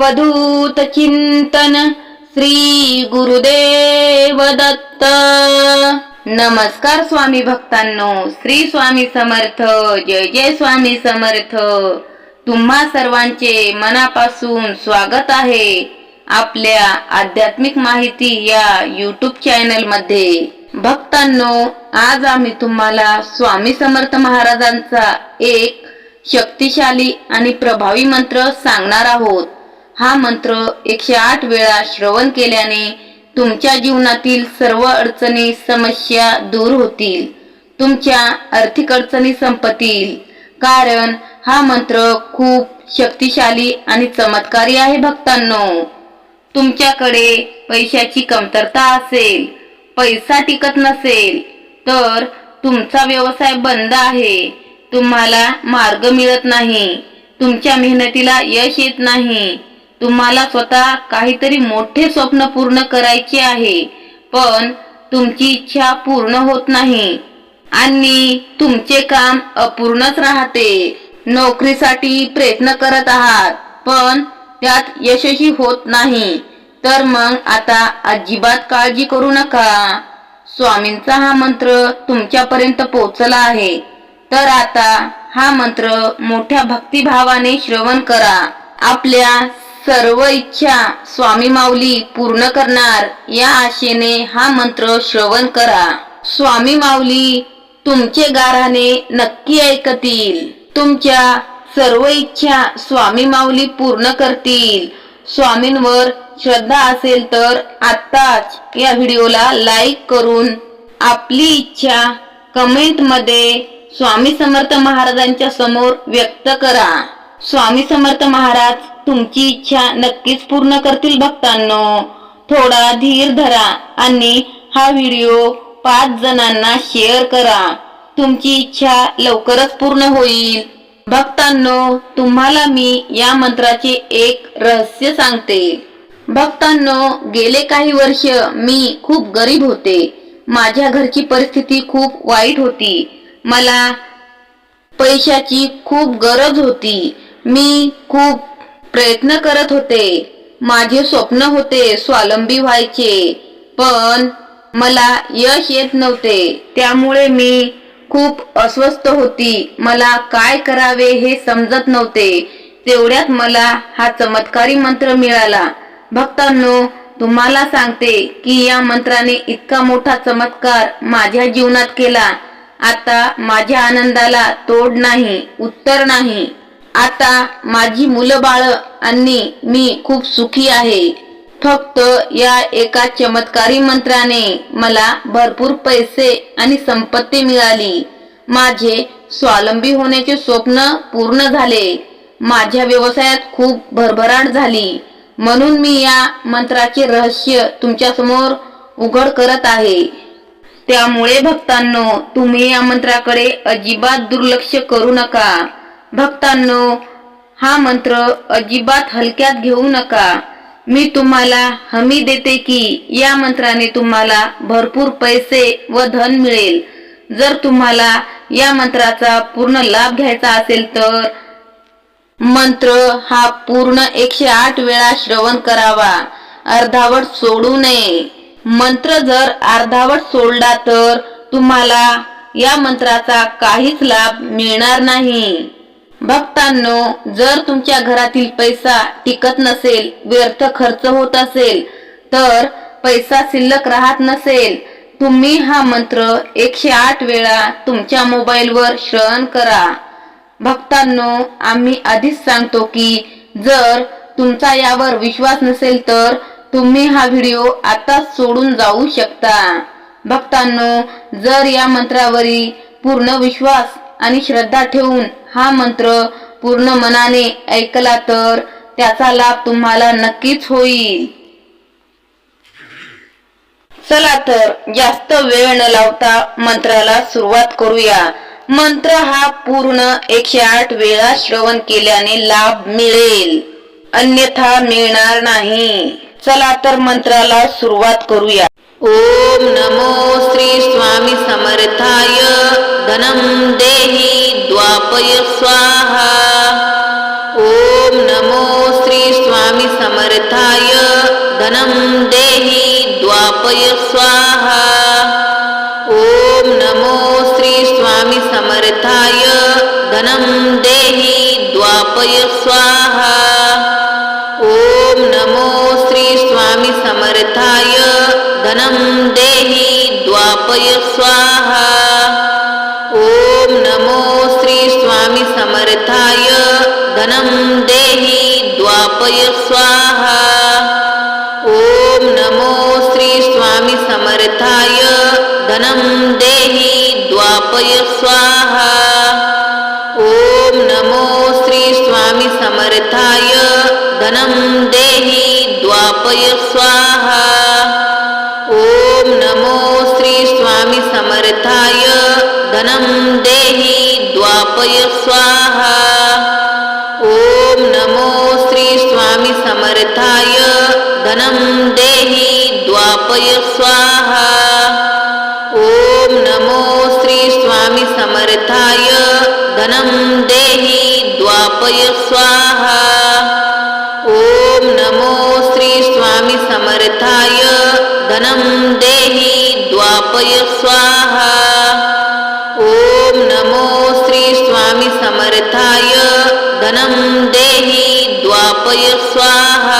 अवधूत चिंतन श्री गुरुदेव दत्त नमस्कार स्वामी भक्तांनो श्री स्वामी समर्थ जय जय स्वामी समर्थ. तुम्हा सर्वांचे मनापासून स्वागत आहे आपल्या आध्यात्मिक माहिती या युट्यूब चॅनलमध्ये भक्तांनो आज आम्ही तुम्हाला स्वामी समर्थ महाराजांचा एक शक्तिशाली आणि प्रभावी मंत्र सांगणार आहोत. हा मंत्र एकशे आठ वेळा श्रवण केल्याने तुमच्या जीवनातील सर्व अडचणी समस्या दूर होतील. तुमच्या आर्थिक अडचणी संपतील. कारण हा मंत्र खूप शक्तिशाली आणि चमत्कारी आहे भक्तांनो. तुमच्याकडे पैशाची कमतरता असेल पैसा टिकत नसेल तर तुमचा व्यवसाय बंद आहे. तुम्हाला मार्ग मिळत नाही. तुमच्या मेहनतीला यश येत नाही. तुम्हाला स्वतः काहीतरी मोठे स्वप्न पूर्ण करायचे आहे पण तुमची इच्छा पूर्ण होत नाही आणि तुमचे काम अपूर्णच राहते. नोकरीसाठी प्रयत्न करत आहात पण त्यात यशस्वी होत नाही. तर मग आता अजिबात काळजी करू नका. स्वामींचा हा मंत्र तुमच्यापर्यंत पोहोचला आहे. तर आता हा मंत्र मोठ्या भक्तिभावाने श्रवण करा. आपल्या सर्व इच्छा स्वामी माऊली पूर्ण करणार. या आशेने हा मंत्र श्रवण करा. स्वामी माऊली तुमचे गाराने नक्की ऐकतील. तुमच्या सर्व इच्छा स्वामी माऊली पूर्ण करतील. स्वामींवर श्रद्धा असेल तर आत्ताच या व्हिडिओला लाईक करून आपली इच्छा कमेंटमध्ये स्वामी समर्थ महाराजांच्या समोर व्यक्त करा. स्वामी समर्थ महाराज तुमची इच्छा नक्कीच पूर्ण करतील भक्तांनो. थोडा धीर धरा आणि हा व्हिडिओ पाच जणांना शेअर करा. तुमची इच्छा लवकरच पूर्ण होईल. भक्तांनो तुम्हाला मी या मंत्राचे एक रहस्य सांगते. भक्तांनो गेले काही वर्ष मी खूप गरीब होते. माझ्या घरची परिस्थिती खूप वाईट होती. मला पैशाची खूप गरज होती. मी खूप प्रयत्न करत होते. माझे स्वप्न होते स्वावलंबी व्हायचे. पण मला यश येत नव्हते. त्यामुळे मी खूप अस्वस्थ होती. मला काय करावे हे समजत नव्हते. तेवढ्यात मला हा चमत्कारी मंत्र मिळाला. भक्तांनो तुम्हाला सांगते की या मंत्राने इतका मोठा चमत्कार माझ्या जीवनात केला. आता माझ्या आनंदाला तोड नाही उत्तर नाही. आता माझी मुलं बाळ आणि मी खूप सुखी आहे. फक्त या एका चमत्कारी मंत्राने मला भरपूर पैसे आणि संपत्ती मिळाली. माझे स्वावलंबी होण्याचे स्वप्न पूर्ण झाले. माझ्या व्यवसायात खूप भरभराट झाली. म्हणून मी या मंत्राचे रहस्य तुमच्यासमोर उघड करत आहे. त्यामुळे भक्तांनो तुम्ही या मंत्राकडे अजिबात दुर्लक्ष करू नका. भक्तांनो हा मंत्र अजिबात हलक्यात घेऊ नका. मी तुम्हाला हमी देते की या मंत्राने तुम्हाला भरपूर पैसे व धन मिळेल. जर तुम्हाला या मंत्राचा पूर्ण लाभ घ्यायचा असेल तर मंत्र हा पूर्ण एकशे आठ वेळा श्रवण करावा. अर्धावट सोडू नये. मंत्र जर अर्धावट सोडला तर तुम्हाला या मंत्राचा काहीच लाभ मिळणार नाही. भक्तांनो जर तुमच्या घरातील पैसा टिकत नसेल व्यर्थ खर्च होत असेल तर पैसा शिल्लक राहत नसेल तुम्ही हा मंत्र एकशे आठ वेळा तुमच्या मोबाईलवर श्रवण करा. भक्तांनो आम्ही आधीच सांगतो की जर तुमचा यावर विश्वास नसेल तर तुम्ही हा व्हिडिओ आता सोडून जाऊ शकता. भक्तांनो जर या मंत्रावरील पूर्ण विश्वास आणि श्रद्धा ठेवून हा मंत्र पूर्ण मनाने ऐकला तर त्याचा लाभ तुम्हाला नक्कीच होईल. चला तर जास्त वेळ न लावता मंत्राला सुरुवात करूया. मंत्र हा पूर्ण एकशे आठ वेळा श्रवण केल्याने लाभ मिळेल. अन्यथा मिळणार नाही. चला तर मंत्राला सुरुवात करूया. ओम नमो श्री स्वामी समर्थाय। धनम देहि द्वापय स्वाहा। ओम नमो श्री स्वामी समर्थाय। धनं देहि द्वापय स्वाहा। ॐ नमो श्री स्वामी समर्थाय। धनं देहि द्वापय स्वाहा। ॐ नमो श्री स्वामी समर्थाय। धनं देहि द्वापय स्वाहा। ॐ नमो श्री स्वामी समर्थाय धनं देहि द्वापय स्वाहा। ॐ नमो श्री स्वामी समर्थाय धनं देहि द्वापय स्वाहा। ॐ नमो श्री स्वामी समर्थाय धनं देहि द्वापय स्वाहा। समर्थाय धनं देहि द्वापय स्वाहा। ॐ नमो श्री स्वामी समर्थाय धनं देहि द्वापय स्वाहा। ॐ नमो श्री स्वामी समर्थाय धनं देहि द्वापय स्वाहा। ॐ नमो श्री स्वामी समर्थाय धनं देहि द्वापय स्वाहा। धनं देहि द्वापय स्वाहा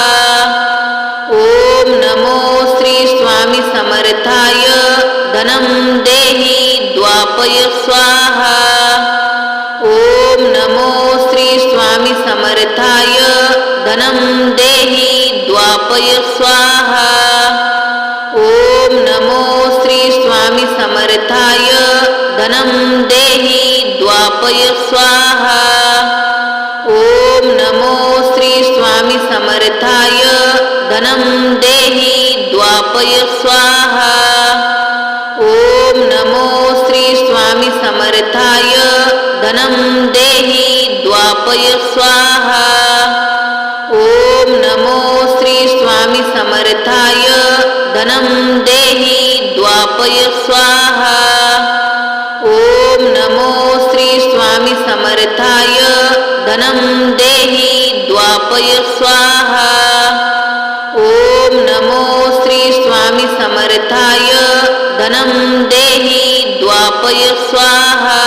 ॐ नमो श्री स्वामी समर्थाय धनं देहि द्वापय स्वाहा ॐ नमो श्री स्वामी समर्थाय धनं देहि द्वापय स्वाहा ॐ नमो श्री स्वामी समर्थाय धनं देहि द्वापय स्वाहा अर्थाय धनं देहि द्वापय स्वाहा ॐ नमो श्री स्वामी समर्थाय धनं देहि द्वापय स्वाहा ॐ नमो श्री स्वामी समर्थाय धनं देहि द्वापय स्वाहा समर्थाय धनं देहि द्वापय स्वाहा।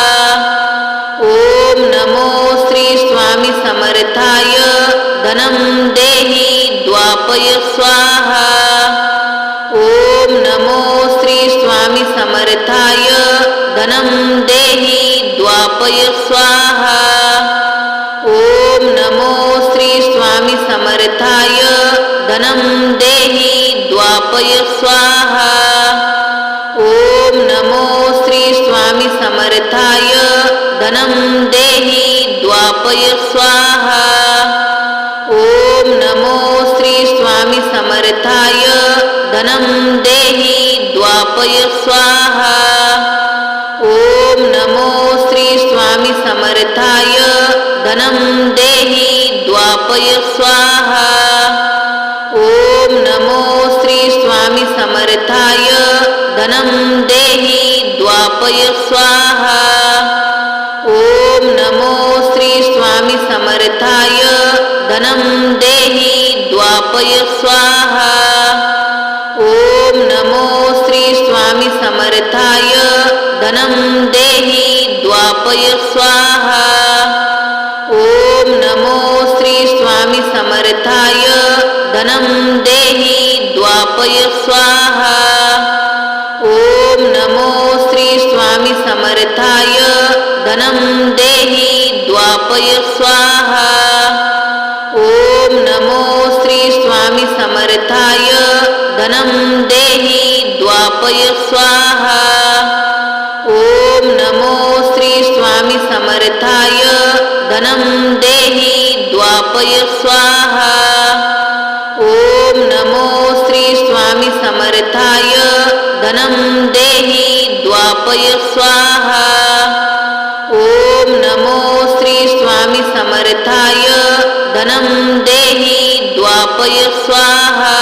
ॐ नमो श्री स्वामी समर्थाय धनं देहि द्वापय स्वाहा। ॐ नमो श्री स्वामी समर्थाय धनं देहि द्वापय स्वाहा। ॐ नमो श्री स्वामी समर्थाय धनं देहि द्वापय स्वाहा। स्वामी समर्थाय. धनं देहि द्वापय स्वाहा. ॐ नमो श्री स्वामी समर्थाय. धनं देहि द्वापय स्वाहा. ॐ नमो श्री स्वामी समर्थाय. धनं देहि द्वापय स्वाहा. ॐ नमो श्री स्वामी समर्थाय. धनं देहि द्वापय स्वाहा। ॐ नमो श्री स्वामी समर्थाय। धनं देहि द्वापय स्वाहा। ॐ नमो श्री स्वामी समर्थाय। धनं देहि द्वापय स्वाहा। ॐ नमो श्री स्वामी समर्थाय। धनं देहि द्वापय स्वाहा। स्वामी समर्थाय. धनं देहि द्वापय स्वाहा. ॐ नमो श्री स्वामी समर्थाय. धनं देहि द्वापय स्वाहा. ॐ नमो श्री स्वामी समर्थाय. धनं देहि द्वापय स्वाहा. ॐ नमो श्री स्वामी समर्थाय. धनं देहि द्वापय स्वाहा. ॐ नमो श्री स्वामी समर्थाय. धनं देहि द्वापय स्वाहा.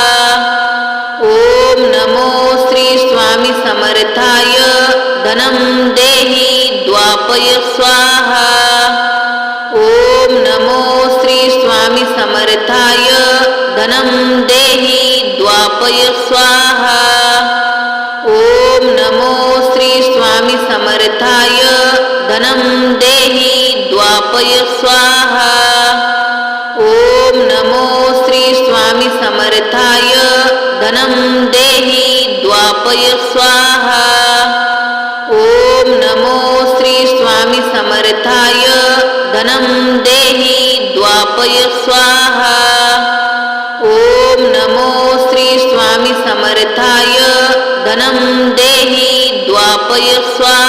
ॐ नमो श्री स्वामी समर्थाय. धनं देहि द्वापय स्वाहा. ॐ नमो श्री स्वामी समर्थाय. धनं देहि धनं देहि द्वापय स्वाहा। ॐ नमो श्री स्वामी समर्थाय। धनं देहि द्वापय स्वाहा। ॐ नमो श्री स्वामी समर्थाय। धनं देहि द्वापय स्वाहा। ॐ नमो श्री स्वामी समर्थाय। धनं देहि द्वापय स्वाहा।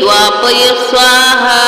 द्वापय स्वाहा।